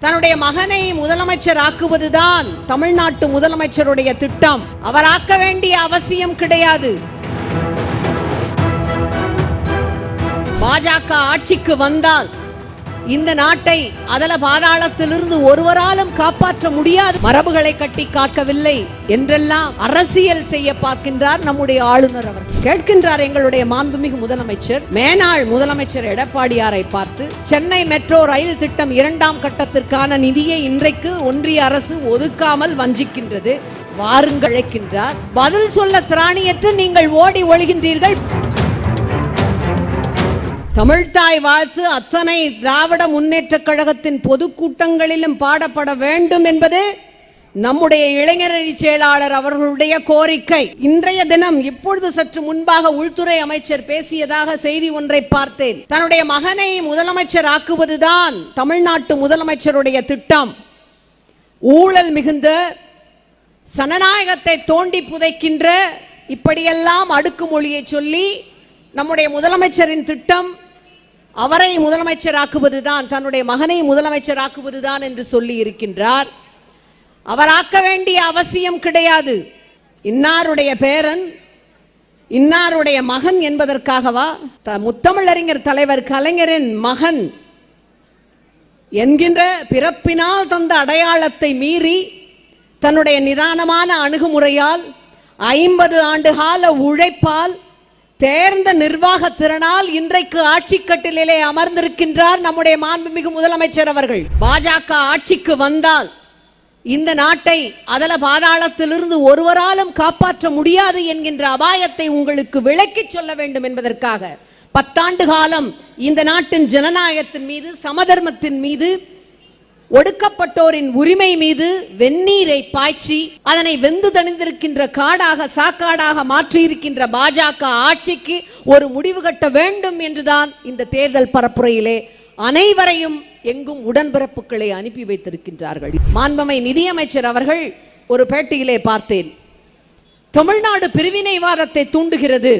தன்னுடைய மகனை முதலமைச்சர் ஆக்குவதுதான் தமிழ்நாட்டு முதலமைச்சருடைய திட்டம். அவர் ஆக்க வேண்டிய அவசியம் கிடையாது. பாஜக ஆட்சிக்கு வந்தால் இந்த நாட்டை அதல பாதாளத்திலிருந்து ஒருவராலும் காப்பாற்ற முடியாது. மரபுகளை கட்டி காக்கவில்லை என்றெல்லாம் அரசியல் செய்ய பார்க்கின்றார் நம்முடைய ஆளுநர் அவர். கேட்கின்றார் எங்களுடைய மாண்புமிகு முதலமைச்சர். மேனாள் முதலமைச்சர் எடப்பாடியாரை பார்த்து சென்னை மெட்ரோ ரயில் திட்டம் இரண்டாம் கட்டத்திற்கான நிதியை இன்றைக்கு ஒன்றிய அரசு ஒதுக்காமல் வஞ்சிக்கின்றது. வாருங்கள் அழைக்கின்றார். பதில் சொல்ல திராணியற்று நீங்கள் ஓடி ஒழுகின்றீர்கள். தமிழ்தாய் வாழ்த்து. அத்தனை திராவிட முன்னேற்ற கழகத்தின் பொதுக்கூட்டங்களிலும் பாடப்பட வேண்டும் என்பது நம்முடைய இளைஞரணி செயலாளர் அவர்களுடைய கோரிக்கை. இன்றைய தினம் இப்பொழுது சற்று முன்பாக உள்துறை அமைச்சர் பேசியதாக செய்தி ஒன்றை பார்த்தேன். தன்னுடைய மகனை முதலமைச்சர் ஆக்குவதுதான் தமிழ்நாட்டு முதலமைச்சருடைய திட்டம். ஊழல் மிகுந்த சனநாயகத்தை தோண்டி புதைக்கின்ற இப்படியெல்லாம் அடுக்குமொழியை சொல்லி நம்முடைய முதலமைச்சரின் திட்டம் அவரை முதலமைச்சராக்குவதுதான் தன்னுடைய மகனை முதலமைச்சராக்குவதுதான் என்று சொல்லி இருக்கின்றார். அவர் ஆக்க வேண்டிய அவசியம் கிடையாது. இன்னாருடைய பேரன் இன்னாருடைய மகன் என்பதற்காகவா? த- முத்தமிழறிஞர் தலைவர் கலைஞரின் மகன் என்கின்ற பிறப்பினால் தந்த அடையாளத்தை மீறி தன்னுடைய நிதானமான அணுகுமுறையால் ஐம்பது ஆண்டு கால உழைப்பால் தேர்ந்த நிர்வாக திறனால் இன்றைக்கு ஆட்சி கட்டிலே அமர்ந்திருக்கின்றார் நம்முடைய மாண்புமிகு முதலமைச்சர் அவர்கள். பாஜக ஆட்சிக்கு வந்தால் இந்த நாட்டை அதல பாதாளத்திலிருந்து ஒருவராலும் காப்பாற்ற முடியாது என்கின்ற அபாயத்தை உங்களுக்கு விளக்கிச் சொல்ல வேண்டும் என்பதற்காக பத்தாண்டு காலம் இந்த நாட்டின் ஜனநாயகத்தின் மீது சமதர்மத்தின் மீது ஒடுக்கப்பட்டோரின் உரிமை மீது வெந்நீரை பாய்ச்சி அதனை வெந்து தணிந்திருக்கின்ற காடாக சாக்காடாக மாற்றியிருக்கின்ற பாஜக ஆட்சிக்கு ஒரு முடிவு கட்ட வேண்டும் என்றுதான் இந்த தேர்தல் பரப்புரையிலே அனைவரையும் எங்கும் உடன்பிறப்புகளை அனுப்பி வைத்திருக்கின்றார்கள். மாண்பமை நிதியமைச்சர் அவர்கள் ஒரு பேட்டியிலே பார்த்தேன். தமிழ்நாடு பிரிவினைவாதத்தை தூண்டுகிறது.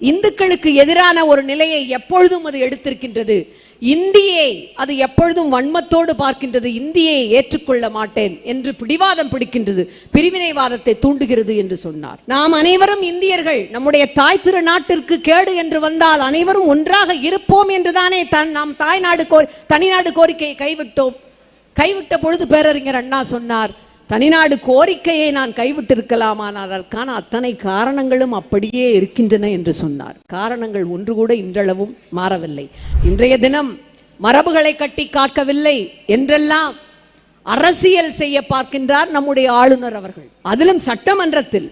இந்துக்களுக்கு எதிரான ஒரு நிலையை எப்பொழுதும் அது எடுத்திருக்கின்றது. இந்தியை அது எப்பொழுதும் வன்மத்தோடு பார்க்கின்றது இந்தியை ஏற்றுக்கொள்ள மாட்டேன் என்று பிடிவாதம் பிடிக்கின்றது பிரிவினைவாதத்தை தூண்டுகிறது என்று சொன்னார். நாம் அனைவரும் இந்தியர்கள் நம்முடைய தாய் திரு நாட்டிற்கு கேடு என்று வந்தால் அனைவரும் ஒன்றாக இருப்போம் என்றுதானே தன் நாம் தாய்நாடு கோ தனிநாடு கோரிக்கையை கைவிட்டோம். கைவிட்ட பொழுது பேரறிஞர் அண்ணா சொன்னார் தனிநாடு கோரிக்கையை நான் கைவிட்டிருக்கலாமான அதற்கான அத்தனை காரணங்களும் அப்படியே இருக்கின்றன என்று சொன்னார். காரணங்கள் ஒன்று கூட இன்றளவும் மாறவில்லை. இன்றைய தினம் மரபுகளை கட்டி காக்கவில்லை என்றெல்லாம் அரசியல் செய்ய பார்க்கின்றார் நம்முடைய ஆளுநர் அவர்கள். அதிலும் சட்டமன்றத்தில்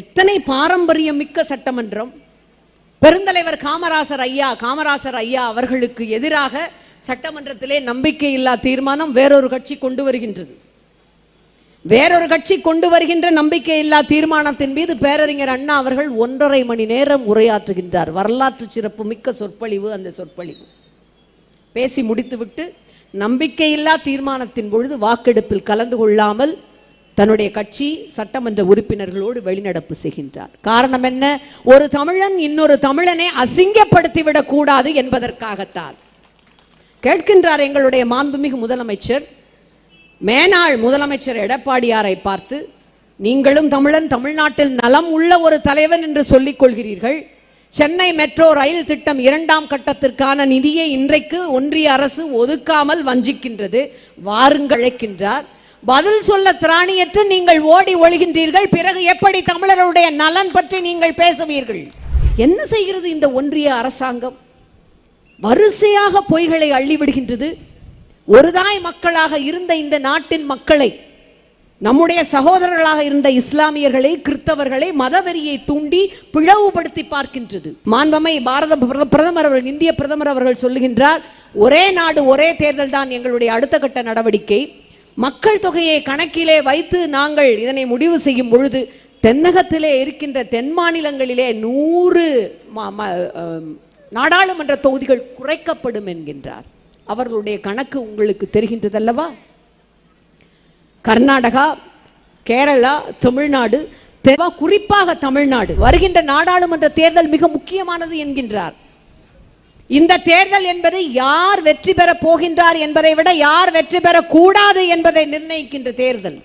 எத்தனை பாரம்பரியம் மிக்க சட்டமன்றம். பெருந்தலைவர் காமராசர் ஐயா காமராசர் ஐயா அவர்களுக்கு எதிராக சட்டமன்றத்திலே நம்பிக்கையில்லா தீர்மானம் வேறொரு கட்சி கொண்டு வருகின்றது. வேறொரு கட்சி கொண்டு வருகின்ற நம்பிக்கையில்லா தீர்மானத்தின் மீது பேரறிஞர் அண்ணா அவர்கள் ஒன்றரை மணி நேரம் உரையாற்றுகின்றார். வரலாற்று சிறப்பு மிக்க சொற்பொழிவு அந்த சொற்பொழிவு. பேசி முடித்துவிட்டு நம்பிக்கையில்லா தீர்மானத்தின் பொழுது வாக்கெடுப்பில் கலந்து கொள்ளாமல் தன்னுடைய கட்சி சட்டமன்ற உறுப்பினர்களோடு வெளிநடப்பு செய்கின்றார். காரணம் என்ன? ஒரு தமிழன் இன்னொரு தமிழனை அசிங்கப்படுத்திவிடக் கூடாது என்பதற்காகத்தான். கேட்கின்றார் எங்களுடைய மாண்புமிகு முதலமைச்சர் மேனாள் முதலமைச்சர் எடப்பாடியாரை பார்த்து நீங்களும் தமிழன் தமிழ்நாட்டில் நலம் உள்ள ஒரு தலைவன் என்று சொல்லிக் கொள்கிறீர்கள். சென்னை மெட்ரோ ரயில் திட்டம் இரண்டாம் கட்டத்திற்கான நிதியை இன்றைக்கு ஒன்றிய அரசு ஒதுக்காமல் வஞ்சிக்கின்றது. வாருங்கள் அழைக்கின்றார். பதில் சொல்ல திராணியற்று நீங்கள் ஓடி ஒழுகின்றீர்கள். பிறகு எப்படி தமிழருடைய நலன் பற்றி நீங்கள் பேசுவீர்கள்? என்ன செய்கிறது இந்த ஒன்றிய அரசாங்கம்? வரிசையாக பொய்களை அள்ளிவிடுகின்றது. ஒருதாய் மக்களாக இருந்த இந்த நாட்டின் மக்களை நம்முடைய சகோதரர்களாக இருந்த இஸ்லாமியர்களை கிறிஸ்தவர்களை மதவெறியை தூண்டி பிளவுபடுத்தி பார்க்கின்றது. மாண்பமை பாரத பிரதமர் அவர்கள் இந்திய பிரதமர் அவர்கள் சொல்லுகின்றார் ஒரே நாடு ஒரே தேர்தல் தான் எங்களுடைய அடுத்த கட்ட நடவடிக்கை. மக்கள் தொகையை கணக்கிலே வைத்து நாங்கள் இதனை முடிவு செய்யும் பொழுது தென்னகத்திலே இருக்கின்ற தென் மாநிலங்களிலே நூறு ம- நாடாளுமன்ற தொகுதிகள் குறைக்கப்படும் என்கின்றார். அவர்களுடைய கணக்கு உங்களுக்கு தெரிகின்றதல்லவா? கர்நாடகா கேரளா தமிழ்நாடு தெவா குறிப்பாக தமிழ்நாடு. வருகின்ற நாடாளுமன்ற தேர்தல் மிக முக்கியமானது என்கின்றார். இந்த தேர்தல் என்பது யார் வெற்றி பெற போகின்றார் என்பதை விட யார் வெற்றி பெறக்கூடாது என்பதை நிர்ணயிக்கின்ற தேர்தல்.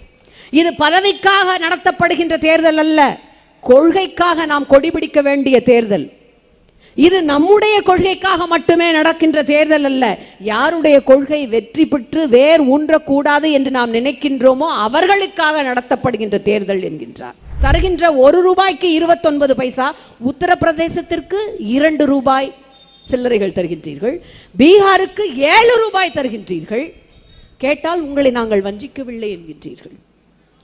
இது பதவிக்காக நடத்தப்படுகின்ற தேர்தல் அல்ல. கொள்கைக்காக நாம் கொடிபிடிக்க வேண்டிய தேர்தல். இது நம்முடைய கொள்கைக்காக மட்டுமே நடக்கின்ற தேர்தல் அல்ல. யாருடைய கொள்கை வெற்றி பெற்று வேர் ஊன்றக்கூடாது என்று நாம் நினைக்கின்றோமோ அவர்களுக்காக நடத்தப்படுகின்ற தேர்தல் என்கின்றார். தருகின்ற ஒரு ரூபாய்க்கு இருபத்தொன்பது பைசா உத்தரப்பிரதேசத்திற்கு இரண்டு ரூபாய் சில்லறைகள் தருகின்றீர்கள். பீகாருக்கு ஏழு ரூபாய் தருகின்றீர்கள். கேட்டால் உங்களை நாங்கள் வஞ்சிக்கவில்லை என்கின்றீர்கள்.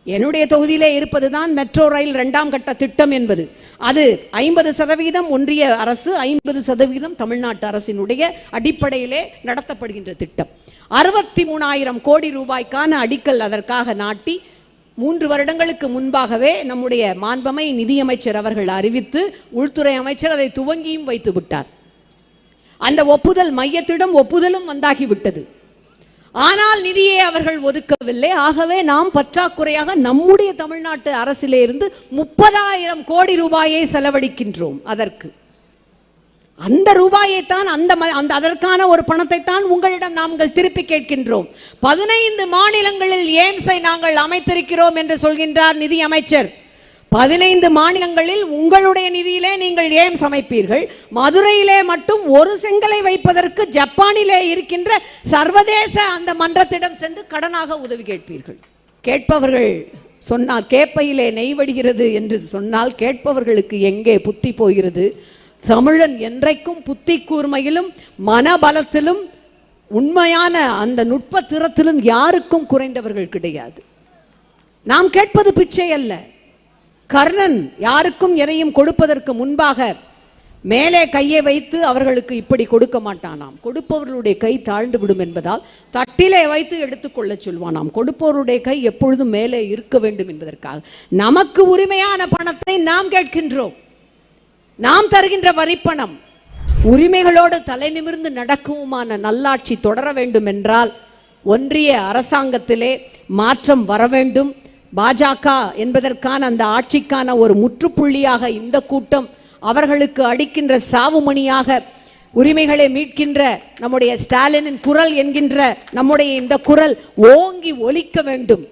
என்னுடைய தொகுதியிலே இருப்பதுதான் மெட்ரோ ரயில் இரண்டாம் கட்ட திட்டம் என்பது. அது ஐம்பது சதவீதம் ஒன்றிய அரசு ஐம்பது சதவீதம் தமிழ்நாட்டு அரசினுடைய அடிப்படையிலே நடத்தப்படுகின்ற திட்டம். அறுபத்தி மூணாயிரம் கோடி ரூபாய்க்கான அடிக்கல் அதற்காக நாட்டி மூன்று வருடங்களுக்கு முன்பாகவே நம்முடைய மாண்பமை நிதியமைச்சர் அவர்கள் அறிவித்து உள்துறை அமைச்சர் அதை துவங்கியும் வைத்து விட்டார் அந்த ஒப்புதல் மையத்திடம் ஒப்புதலும் வந்தாகிவிட்டது. ஆனால் நிதியை அவர்கள் ஒதுக்கவில்லை. ஆகவே நாம் பற்றாக்குறையாக நம்முடைய தமிழ்நாட்டு அரசிலே இருந்து முப்பதாயிரம் கோடி ரூபாயை செலவழிக்கின்றோம் அதற்கு. அந்த ரூபாயைத்தான் அந்த ம- அந்த அதற்கான ஒரு பணத்தை தான் உங்களிடம் நாங்கள் திருப்பி கேட்கின்றோம். பதினைந்து மாநிலங்களில் எய்ம்ஸை நாங்கள் அமைத்திருக்கிறோம் என்று சொல்கின்றார் நிதி அமைச்சர். பதினைந்து மாநிலங்களில் உங்களுடைய நிதியிலே நீங்கள் ஏன் சமைப்பீர்கள்? மதுரையிலே மட்டும் ஒரு செங்கலை வைப்பதற்கு ஜப்பானிலே இருக்கின்ற சர்வதேச அந்த மன்றத்திடம் சென்று கடனாக உதவி கேட்பீர்கள். கேட்பவர்கள் சொன்னால் கேப்பையிலே நெய் வடிகிறது என்று சொன்னால் கேட்பவர்களுக்கு எங்கே புத்தி போகிறது? தமிழன் என்றைக்கும் புத்தி கூர்மையிலும் மனபலத்திலும் உண்மையான அந்த நுட்ப திறத்திலும் யாருக்கும் குறைந்தவர்கள் கிடையாது. நாம் கேட்பது பிச்சை அல்ல. கர்ணன் யாருக்கும் எதையும் கொடுப்பதற்கு முன்பாக மேலே கையை வைத்து அவர்களுக்கு இப்படி கொடுக்க மாட்டானாம். கொடுப்பவர்களுடைய கை தாழ்ந்து விடும் என்பதால் தட்டிலே வைத்து எடுத்துக்கொள்ள சொல்வானாம். கொடுப்பவருடைய கை எப்பொழுதும் மேலே இருக்க வேண்டும் என்பதற்காக. நமக்கு உரிமையான பணத்தை நாம் கேட்கின்றோம். நாம் தருகின்ற வரிப்பணம் உரிமைகளோடு தலை நிமிர்ந்து நடக்குமான நல்லாட்சி தொடர வேண்டும் என்றால் ஒன்றிய அரசாங்கத்திலே மாற்றம் வர வேண்டும். பாஜக என்பதற்கான அந்த ஆட்சிக்கான ஒரு முற்றுப்புள்ளியாக இந்த கூட்டம் அவர்களுக்கு அடிக்கின்ற சாவுமணியாக உரிமைகளை மீட்கின்ற நம்முடைய ஸ்டாலினின் குரல் என்கின்ற நம்முடைய இந்த குரல் ஓங்கி ஒலிக்க வேண்டும்.